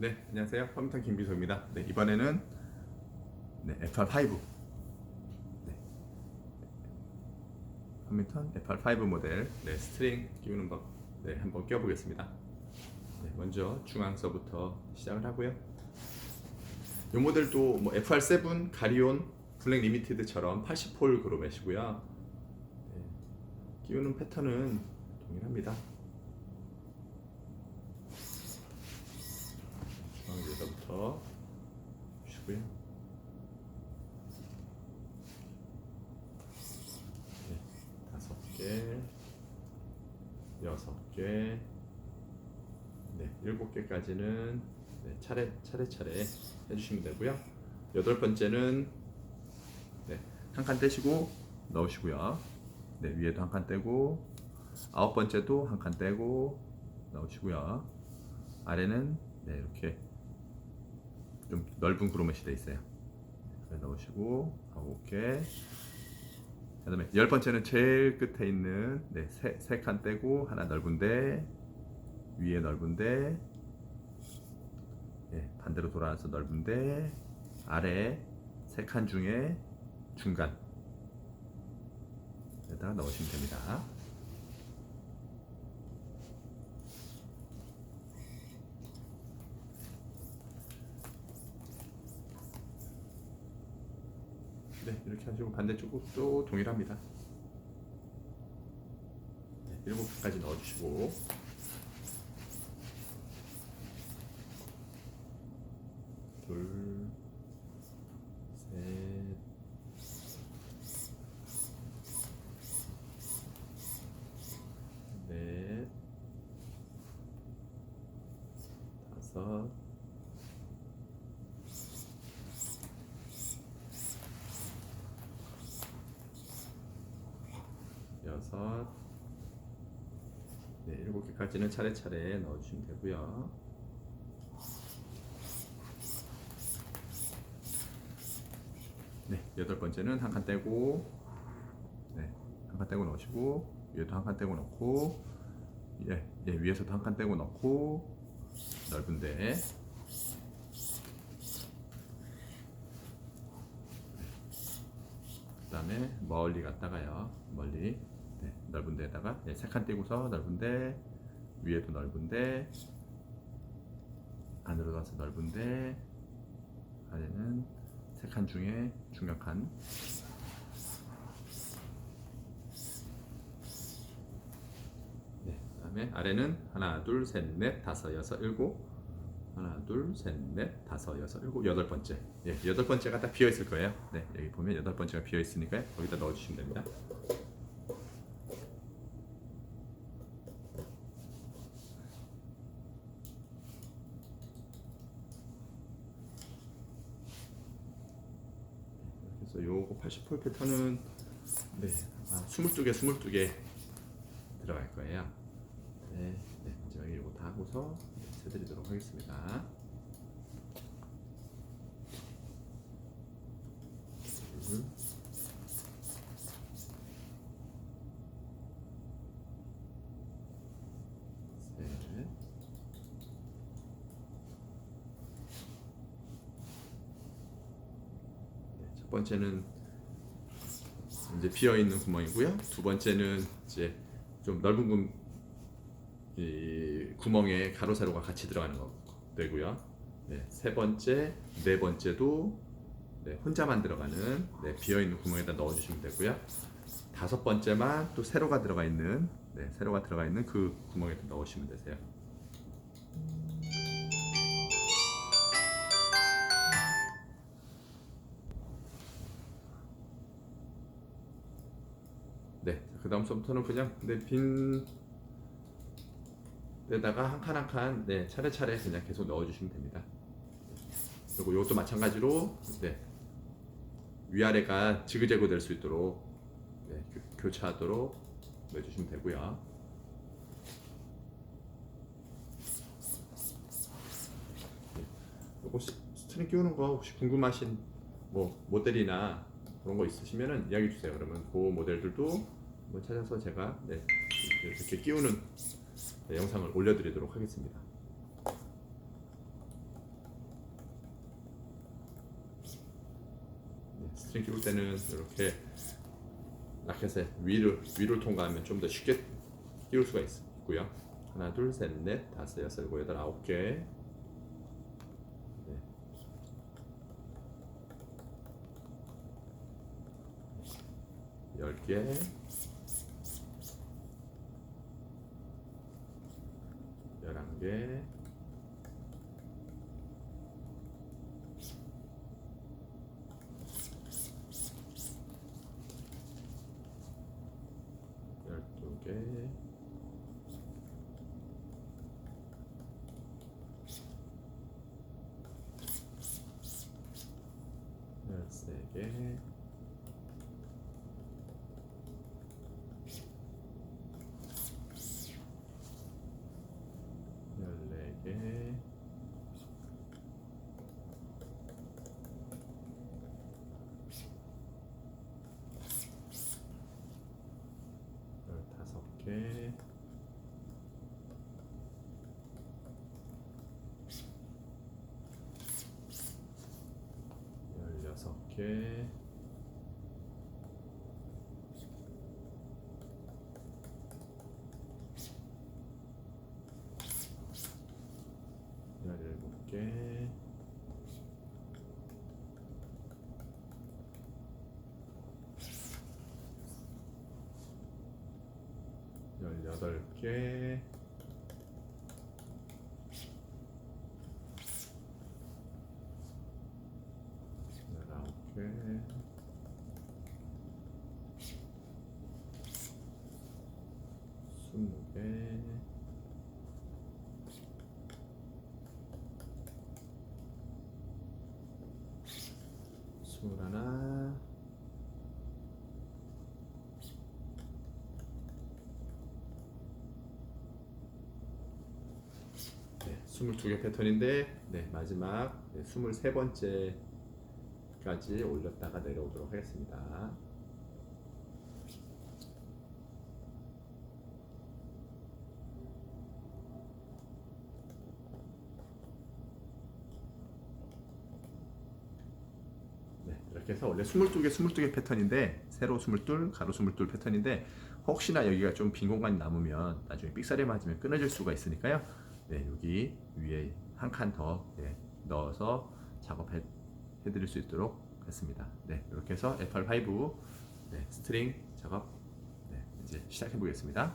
네, 안녕하세요. 컴퓨터 김비서입니다. 네, 이번에는 네, FR5 네. 컴퓨터 FR5 모델 네, 스트링 끼우는 법 네, 한번 껴보겠습니다. 네, 먼저 중앙서부터 시작을 하고요. 이 모델도 뭐 FR7, 가리온, 블랙 리미티드처럼 80폴 그로맷이고요. 네, 끼우는 패턴은 동일합니다. 중앙에서부터 주시고요. 네, 다섯 개, 여섯 개, 네, 일곱 개까지는 네, 차례 차례 차례 해주시면 되고요. 여덟 번째는 네, 한 칸 떼시고 넣으시고요. 네, 위에도 한 칸 떼고 아홉 번째도 한 칸 떼고 넣으시고요. 아래는 네, 이렇게 좀 넓은 그로맷이 돼 있어요. 그래 넣으시고 아홉 개. 그다음에 열 번째는 제일 끝에 있는 네, 세칸 떼고 하나 넓은데 위에 넓은데 예, 반대로 돌아와서 넓은데 아래 세 칸 중에 중간 에다가 넣으시면 됩니다. 네, 이렇게 하시고 반대쪽도 동일합니다. 네, 일곱 개까지 넣어주시고 둘, 셋, 넷, 다섯, 네, 개까지는 차례차례 넣어주시면 되고요. 네, 여덟 번째는 한 칸 떼고, 네, 한 칸 떼고 넣으시고, 위에도 한 칸 떼고 넣고, 예, 예, 위에서도 한 칸 떼고 넣고, 넓은데, 그 다음에 멀리 갔다가요, 멀리, 네, 넓은 데다가 네, 세칸 떼고서 넓은데, 위에도 넓은데, 안으로 가서 넓은데, 아래는 세 칸 중에 중간 칸. 네, 그다음에 아래는 하나, 둘, 셋, 넷, 다섯, 여섯, 일곱. 하나, 둘, 셋, 넷, 다섯, 여섯, 일곱, 여덟 번째. 예, 여덟 번째가 딱 비어 있을 거예요. 네, 여기 보면 여덟 번째가 비어 있으니까 거기다 넣어 주시면 됩니다. 요거 80폴 패턴은 네, 아, 22개, 22개 들어갈 거예요. 네, 네, 마지막에 요거 다 하고서 네, 세드리도록 하겠습니다. 둘, 셋, 네, 첫 번째는 이제 비어 있는 구멍이고요. 두 번째는 이제 좀 넓은 구, 이 구멍에 가로 세로가 같이 들어가는 거 되고요. 네, 세 번째, 네 번째도 네, 혼자만 들어가는 네, 비어 있는 구멍에다 넣어 주시면 되고요. 다섯 번째만 또 세로가 들어가 있는 네, 세로가 들어가 있는 그 구멍에다 넣으시면 되세요. 그 다음부터는 그냥 네, 빈 데다가 한 칸 한 칸 네, 차례차례 그냥 계속 넣어주시면 됩니다. 그리고 이것도 마찬가지로 네, 위아래가 지그재그 될 수 있도록 네, 교- 교차하도록 넣어주시면 되고요. 네, 스- 스트링 끼우는 거 혹시 궁금하신 뭐 모델이나 그런 거 있으시면은 이야기 주세요. 그러면 그 모델들도 한번 찾아서 제가 네, 이렇게 끼우는 네, 영상을 올려드리도록 하겠습니다. 네, 스트링 끼울 때는 이렇게 라켓의 위를 위를 통과하면 좀 더 쉽게 끼울 수가 있고요. 하나, 둘, 셋, 넷, 다섯, 여섯, 일곱, 여덟, 아홉 개. 네. 열 개. 열한 개. 열두 개. 열세 개. 열네 개. 열다섯 개. 열여섯 개. 열일곱 개. 열여덟 개. 열아홉 개. 스무 개. 스물 하나. 네, 22개 패턴인데 네, 마지막 네, 23번째까지 올렸다가 내려오도록 하겠습니다. 해서 원래 22개 22개 패턴인데 세로 22, 가로 22 패턴인데 혹시나 여기가 좀 빈 공간이 남으면 나중에 삑사리 맞으면 끊어질 수가 있으니까요. 네, 여기 위에 한 칸더 네, 넣어서 작업해 드릴 수 있도록 했습니다. 네, 이렇게 해서 FR5 네, 스트링 작업 네, 이제 시작해 보겠습니다.